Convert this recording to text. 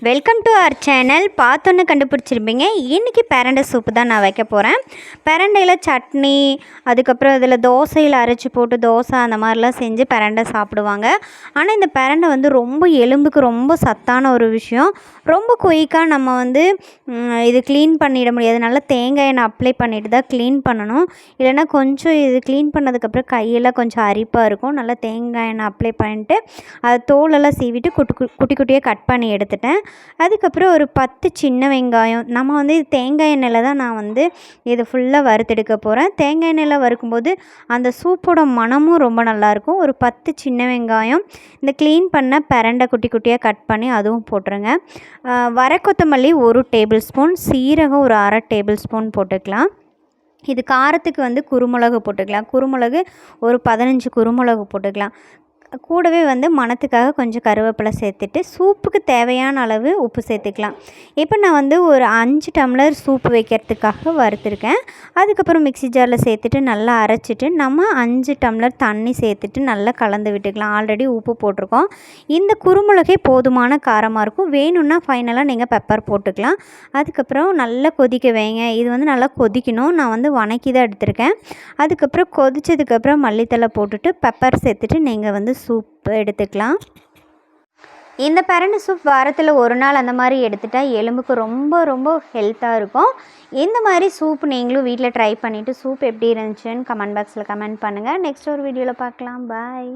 Welcome to our channel பார்த்தோன்னு கண்டுபிடிச்சிருப்பீங்க. இன்றைக்கி பேரண்டை soup தான் நான் வைக்க போகிறேன் பேரண்டையில் சட்னி அதுக்கப்புறம் இதில் தோசையில் அரைச்சி போட்டு தோசை அந்த மாதிரிலாம் செஞ்சு பேரண்டை சாப்பிடுவாங்க. ஆனால் இந்த பேரண்டை வந்து ரொம்ப எலும்புக்கு ரொம்ப சத்தான ஒரு விஷயம். ரொம்ப குயிக்காக நம்ம வந்து இது க்ளீன் பண்ணிட முடியாது. நல்லா தேங்காய் எண்ணெய் அப்ளை பண்ணிட்டு தான் க்ளீன் பண்ணணும். இல்லைன்னா கொஞ்சம் இது க்ளீன் பண்ணதுக்கப்புறம் கையெல்லாம் கொஞ்சம் அரிப்பாக இருக்கும். நல்லா தேங்காய் எண்ணெய் அப்ளை பண்ணிட்டு அது தோலெல்லாம் சீவிட்டு குட்டி கு- குட்டி குட்டியாக கட் பண்ணி எடுத்துட்டேன். அதுக்கப்புறம் ஒரு பத்து சின்ன வெங்காயம். நம்ம வந்து இது தேங்காய் எண்ணெயில் தான் நான் வந்து இது ஃபுல்லாக வறுத்தெடுக்க போகிறேன் தேங்காய் எண்ணெயில் வறுக்கும்போது அந்த சூப்போட மணமும் ரொம்ப நல்லாயிருக்கும். ஒரு பத்து சின்ன வெங்காயம் இந்த க்ளீன் பண்ண பிரண்டை குட்டி குட்டியாக கட் பண்ணி அதுவும் போட்டுருங்க. ஆஹ் வர கொத்தமல்லி ஒரு டேபிள் ஸ்பூன் சீரகம் ஒரு அரை டேபிள் ஸ்பூன் போட்டுக்கலாம். இது காரத்துக்கு வந்து குருமிளகு போட்டுக்கலாம். குருமிளகு ஒரு பதினஞ்சு குருமிளகு போட்டுக்கலாம். கூடவே வந்து மணத்துக்காக கொஞ்சம் கருவேப்பிலை சேர்த்துட்டு சூப்புக்கு தேவையான அளவு உப்பு சேர்த்துக்கலாம். இப்போ நான் வந்து ஒரு அஞ்சு டம்ளர் சூப்பு வைக்கிறதுக்காக வறுத்துருக்கேன். அதுக்கப்புறம் மிக்ஸி ஜாரில் சேர்த்துட்டு நல்லா அரைச்சிட்டு நம்ம அஞ்சு டம்ளர் தண்ணி சேர்த்துட்டு நல்லா கலந்து விட்டுக்கலாம். ஆல்ரெடி உப்பு போட்டிருக்கோம். இந்த குருமிளகே போதுமான காரமாக இருக்கும். வேணும்னா ஃபைனலாக நீங்கள் பெப்பர் போட்டுக்கலாம். அதுக்கப்புறம் நல்லா கொதிக்க வைங்க. இது வந்து நல்லா கொதிக்கணும். நான் வந்து வணக்கி தான் எடுத்திருக்கேன். அதுக்கப்புறம் கொதிச்சதுக்கப்புறம் மல்லித்தலை போட்டுட்டு பெப்பர் சேர்த்துட்டு நீங்கள் வந்து சூப் எடுத்துக்கலாம். இந்த பரண்டு சூப் வாரத்தில் ஒரு நாள் அந்த மாதிரி எடுத்துட்டா எலும்புக்கு ரொம்ப ரொம்ப ஹெல்த்தாக இருக்கும். இந்த மாதிரி சூப் நீங்களும் வீட்டில் ட்ரை பண்ணிவிட்டு சூப் எப்படி இருந்துச்சுன்னு கமெண்ட் பாக்ஸில் கமெண்ட் பண்ணுங்கள் நெக்ஸ்ட் ஒரு வீடியோவில் பார்க்கலாம். பாய்